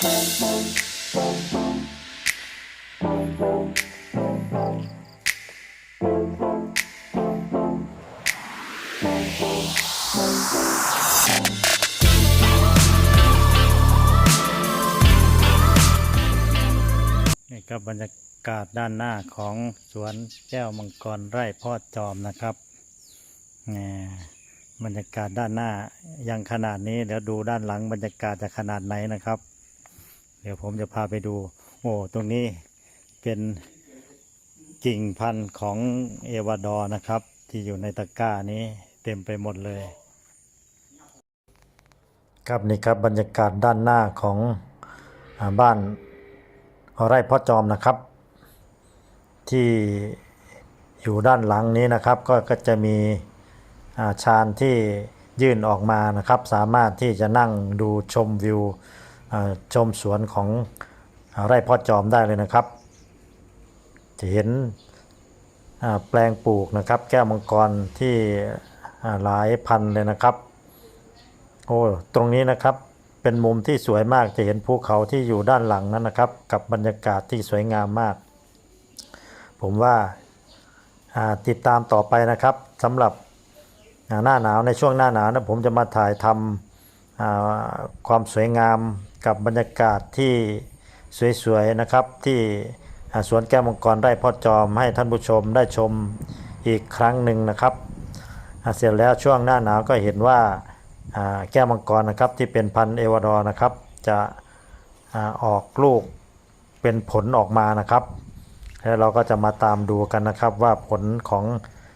นี่ครับบรรยากาศด้านหน้าของสวนแก้วมังกรไร่พ่อจอมนะครับแหมบรรยากาศด้านหน้ายังขนาดนี้เดี๋ยวดูด้านหลังบรรยากาศจะขนาดไหนนะครับ เดี๋ยวผมจะพาไปดู โอ้ตรงนี้เป็นกิ่งพันธุ์ของเอวาดอร์นะครับ ที่อยู่ในตะกร้านี้เต็มไปหมดเลย ครับนี่ครับบรรยากาศด้านหน้าของอบ้านไร่พ่อจอมนะครับ ที่อยู่ด้านหลังนี้นะครับ ก็ก็จะมีชานที่ยื่นออกมานะครับ สามารถที่จะนั่งดูชมวิว ชมสวนของไร่พ่อจอมได้เลยนะครับ จะเห็นแปลงปลูกนะครับ แก้วมังกรที่หลายพันเลยนะครับ โอ้ตรงนี้นะครับเป็นมุมที่สวยมากจะเห็นภูเขาที่อยู่ด้านหลังนั้นนะครับ กับบรรยากาศที่สวยงามมาก ผมว่าติดตามต่อไปนะครับสำหรับหน้าหนาวในช่วงหน้าหนาวนะผมจะมาถ่ายทำความสวยงาม กับบรรยากาศที่สวยๆนะครับ ที่สวนแก้วมังกรไร่พ่อจอมให้ท่านผู้ชมได้ชมอีกครั้งหนึ่งนะครับเสร็จแล้วช่วงหน้าหนาวก็เห็นว่าแก้วมังกรนะครับที่เป็นพันเอวาดอร์นะครับ จะออกลูกเป็นผลออกมานะครับ แล้วเราก็จะมาตามดูกันนะครับว่าผลของ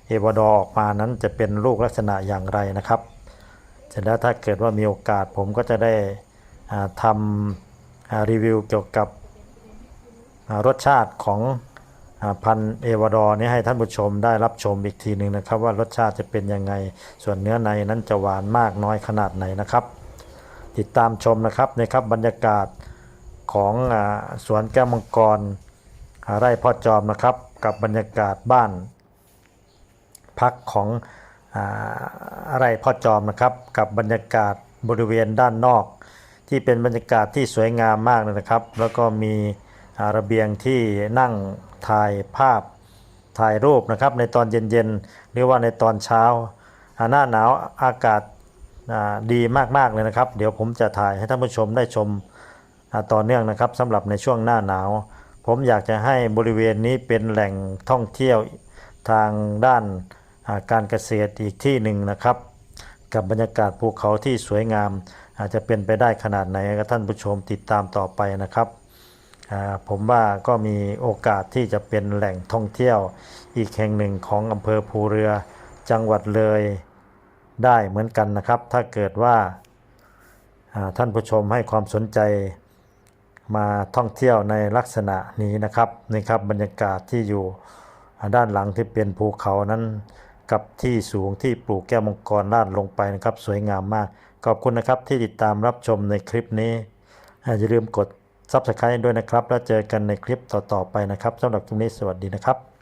เอวาดอร์ออกมานั้นจะเป็นลูกลักษณะอย่างไรนะครับ เสร็จแล้วถ้าเกิดว่ามีโอกาสผมก็จะได้ ทำรีวิวเกี่ยวกับรสชาติของพันเอวาดอร์นี้ให้ท่านผู้ชมได้รับชมอีกทีหนึ่งนะครับ ว่ารสชาติจะเป็นยังไง ส่วนเนื้อในนั้นจะหวานมากน้อยขนาดไหนนะครับ ติดตามชมนะครับนะครับบรรยากาศของสวนแก้วมังกรไร่พ่อจอมนะครับ กับบรรยากาศบ้าน พักของอาไร่พ่อจอมนะครับ กับบรรยากาศบริเวณด้านนอก ที่เป็นบรรยากาศที่สวยงามมากเลยนะครับ แล้วก็มีระเบียงที่นั่งถ่ายภาพถ่ายรูปนะครับ ในตอนเย็นๆหรือว่าในตอนเช้าหน้าหนาวอากาศอ่าดีมากๆเลยนะครับ เดี๋ยวผมจะถ่ายให้ท่านผู้ชมได้ชมต่อเนื่องนะครับสำหรับในช่วงหน้าหนาว ผมอยากจะให้บริเวณนี้เป็นแหล่งท่องเที่ยวทางด้านการเกษตรอีกที่หนึ่งนะครับ กับบรรยากาศภูเขาที่สวยงาม อาจจะเป็นไปได้ขนาดไหนก็ท่านผู้ชมติดตามต่อไปนะครับ ผมว่าก็มีโอกาสที่จะเป็นแหล่งท่องเที่ยวอีกแห่งหนึ่งของอำเภอภูเรือจังหวัดเลยได้เหมือนกันนะครับ ถ้าเกิดว่าท่านผู้ชมให้ความสนใจมาท่องเที่ยวในลักษณะนี้นะครับนี่ครับบรรยากาศที่อยู่ด้านหลังที่เป็นภูเขานั้นกับที่สูงที่ปลูกแก้วมังกรลาดลงไปนะครับ สวยงามมาก ขอบคุณนะครับที่ติดตามรับชมในคลิปนี้ อย่าลืมกด Subscribe ด้วยนะครับ แล้วเจอกันในคลิปต่อๆไปนะครับสำหรับคลิปนี้สวัสดีนะครับ